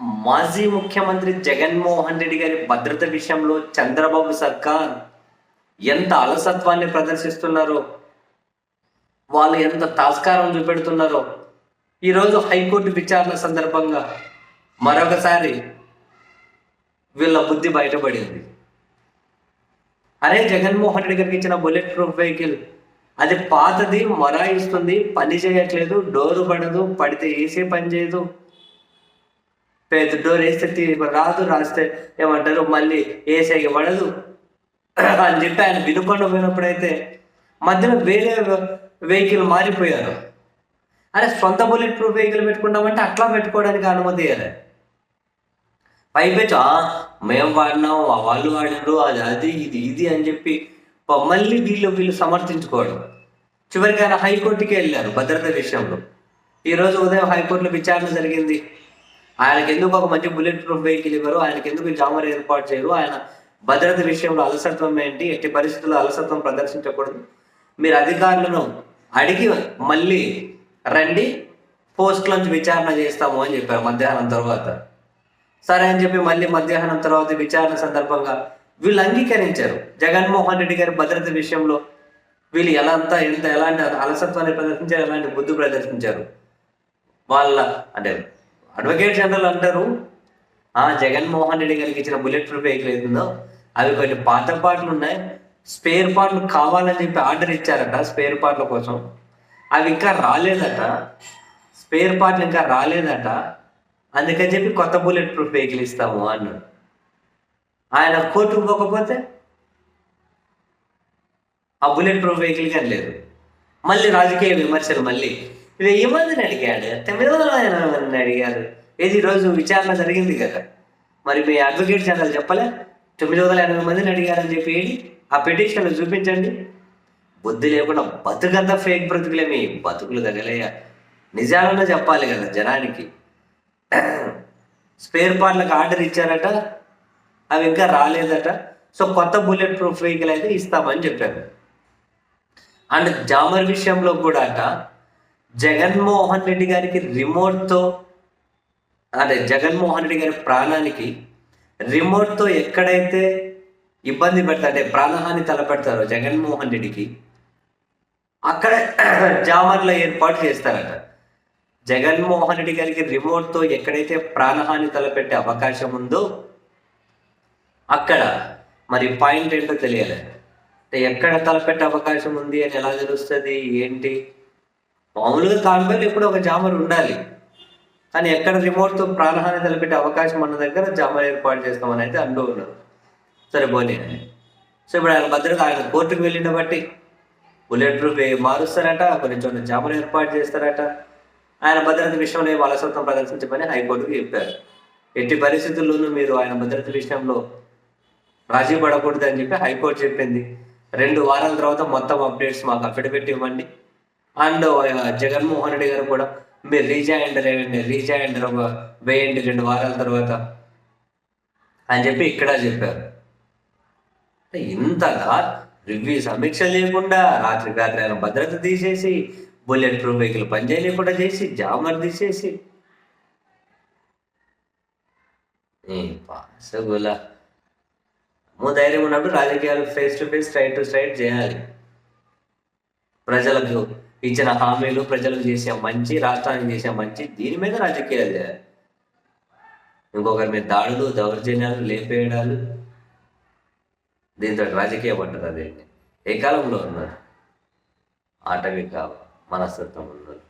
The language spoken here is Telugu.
మాజీ ముఖ్యమంత్రి జగన్మోహన్ రెడ్డి గారి భద్రత విషయంలో చంద్రబాబు సర్కార్ ఎంత అలసత్వాన్ని ప్రదర్శిస్తున్నారో వాళ్ళు ఎంత తాస్కారం చూపెడుతున్నారో ఈరోజు హైకోర్టు విచారణ సందర్భంగా మరొకసారి వీళ్ళ బుద్ధి బయటపడింది. అరే జగన్మోహన్ రెడ్డి గారికి ఇచ్చిన బుల్లెట్ ప్రూఫ్ వెహికల్ అది పాతది మొరాయిస్తుంది పని చేయట్లేదు డోరు పడదు పడితే ఏసీ పని చేయదు. పెద్ద డోర్ వేస్తే రాదు రాస్తే ఏమంటారు మళ్ళీ ఏసీకి పడదు. అని చెప్పి ఆయన వినుకుండా పోయినప్పుడైతే మధ్యలో వేరే వెహికల్ మారిపోయారు. అరే సొంత బుల్లెట్ ప్రూఫ్ వెహికల్ పెట్టుకుంటామంటే అట్లా పెట్టుకోవడానికి అనుమతి ఇవ్వాలి పైపెచ్చు మేము వాడినాం వాళ్ళు వాడినారు అది అది ఇది ఇది అని చెప్పి మళ్ళీ వీళ్ళు వీళ్ళు సమర్థించుకోవడం. చివరికి ఆయన హైకోర్టుకి వెళ్ళారు భద్రత విషయంలో. ఈరోజు ఉదయం హైకోర్టులో విచారణ జరిగింది. ఆయనకి ఎందుకు ఒక మంచి బుల్లెట్ ప్రూఫ్ వెహికల్ ఇవ్వరు? ఆయనకి ఎందుకు జామర్ ఏర్పాటు చేయరు? ఆయన భద్రత విషయంలో అలసత్వం ఏంటి? ఎట్టి పరిస్థితుల్లో అలసత్వం ప్రదర్శించకూడదు. మీరు అధికారులను అడిగి మళ్ళీ రండి పోస్టులోంచి విచారణ చేస్తాము అని చెప్పారు మధ్యాహ్నం తర్వాత. సరే అని చెప్పి మళ్ళీ మధ్యాహ్నం తర్వాత విచారణ సందర్భంగా వీళ్ళు అంగీకరించారు. జగన్మోహన్ రెడ్డి గారి భద్రత విషయంలో వీళ్ళు ఎలా అంతా ఎంత ఎలాంటి అలసత్వాన్ని ప్రదర్శించారు? ఎలాంటి బుద్ధి ప్రదర్శించారు? వాళ్ళ అంటే అడ్వకేట్ జనరల్ అంటారు. ఆ జగన్మోహన్ రెడ్డి గారికి ఇచ్చిన బుల్లెట్ ప్రూఫ్ వెహికల్ ఏతుందో అవి కొన్ని పాత పాటలు ఉన్నాయి. స్పేర్ పార్ట్లు కావాలని చెప్పి ఆర్డర్ ఇచ్చారట స్పేర్ పార్ట్ల కోసం. అవి ఇంకా రాలేదట. స్పేర్ పార్ట్లు ఇంకా రాలేదట. అందుకని చెప్పి కొత్త బుల్లెట్ ప్రూఫ్ వెహికల్ ఇస్తాము అన్నాడు. ఆయన కోర్టుకు పోకపోతే? ఆ బుల్లెట్ ప్రూఫ్ వెహికల్ కానీ లేదు. మళ్ళీ రాజకీయ విమర్శలు మళ్ళీ. వెయ్యి మందిని అడిగాడు? తొమ్మిది వందల ఎనభై మందిని అడిగారు. ఏది రోజు విచారణ జరిగింది కదా. మరి మీ అడ్వకేట్ జనరల్ చెప్పలే? తొమ్మిది వందల ఎనభై మందిని అడిగారని చెప్పి ఆ పిటిషన్లు చూపించండి. బుద్ధి లేకుండా బతుకంతా ఫేక్ బ్రతుకులే మీ బతుకులు తగలేయ? నిజాలన్నా చెప్పాలి కదా జనానికి. స్పేర్ పార్ట్లకు ఆర్డర్ ఇచ్చారట. అవి ఇంకా రాలేదట. సో కొత్త బుల్లెట్ ప్రూఫ్ వెహికల్ అయితే ఇస్తామని చెప్పారు. అండ్ జామర్ విషయంలో కూడా అట జగన్మోహన్ రెడ్డి గారికి రిమోట్తో అదే జగన్మోహన్ రెడ్డి గారి ప్రాణానికి రిమోట్తో ఎక్కడైతే ఇబ్బంది పెడతారు అంటే ప్రాణహాని తలపెడతారో జగన్మోహన్ రెడ్డికి అక్కడ జామర్ల ఏర్పాటు చేస్తారట. జగన్మోహన్ రెడ్డి గారికి రిమోట్తో ఎక్కడైతే ప్రాణహాని తలపెట్టే అవకాశం ఉందో అక్కడ మరి పాయింట్ ఏంటో తెలియాలి. అంటే ఎక్కడ తలపెట్టే అవకాశం ఉంది అని ఎలా తెలుస్తుంది? ఏంటి? మామూలుగా కాన్పేలు ఎప్పుడు ఒక జామర్ ఉండాలి. కానీ ఎక్కడ రిమోట్తో ప్రాణహాని తలపెట్టే అవకాశం ఉన్న దగ్గర జామర్ ఏర్పాటు చేస్తామని అయితే అంటూ ఉన్నారు. సరే పోనీ. అని సో ఇప్పుడు ఆయన భద్రత ఆయన కోర్టుకు వెళ్ళిన బట్టి బుల్లెట్ ప్రూఫ్ మారుస్తారట కొన్ని జామర్ ఏర్పాటు చేస్తారట. ఆయన భద్రత విషయంలో ఏం అలసత్వం ప్రదర్శించమని హైకోర్టుకు చెప్పారు. ఎట్టి పరిస్థితుల్లోనూ మీరు ఆయన భద్రత విషయంలో రాజీ పడకూడదు అని చెప్పి హైకోర్టు చెప్పింది. రెండు వారాల తర్వాత మొత్తం అప్డేట్స్ మాకు అఫిడవిట్ ఇవ్వండి. అండ్ జగన్మోహన్ రెడ్డి గారు కూడా మీరు రీజాయిండర్ వేయండి రీజాయిండర్ ఒక వేయండి రెండు వారాల తర్వాత అని చెప్పి ఇక్కడ చెప్పారు. ఇంతగా రివ్యూ సమీక్ష లేకుండా రాత్రి రాత్రి ఆయన భద్రత తీసేసి బుల్లెట్ ప్రూఫ్ వెహికల్ పనిచేయలేకుండా చేసి జామర్ తీసేసి. ఈ పాసగుల మో ధైర్యం ఉన్నప్పుడు రాజకీయాలు face to face straight to straight చేయాలి. ప్రజలకు ఇచ్చిన హామీలు ప్రజలకు చేసే మంచి రాష్ట్రానికి చేసే మంచి దీని మీద రాజకీయాలు చేయాలి. ఇంకొకరి మీద దాడులు దౌర్జన్యాలు లేపేయడాలు దీంతో రాజకీయ పడ్డది అదే ఏ కాలంలో ఉన్నారు. ఆటవిక మనస్తత్వం ఉన్నారు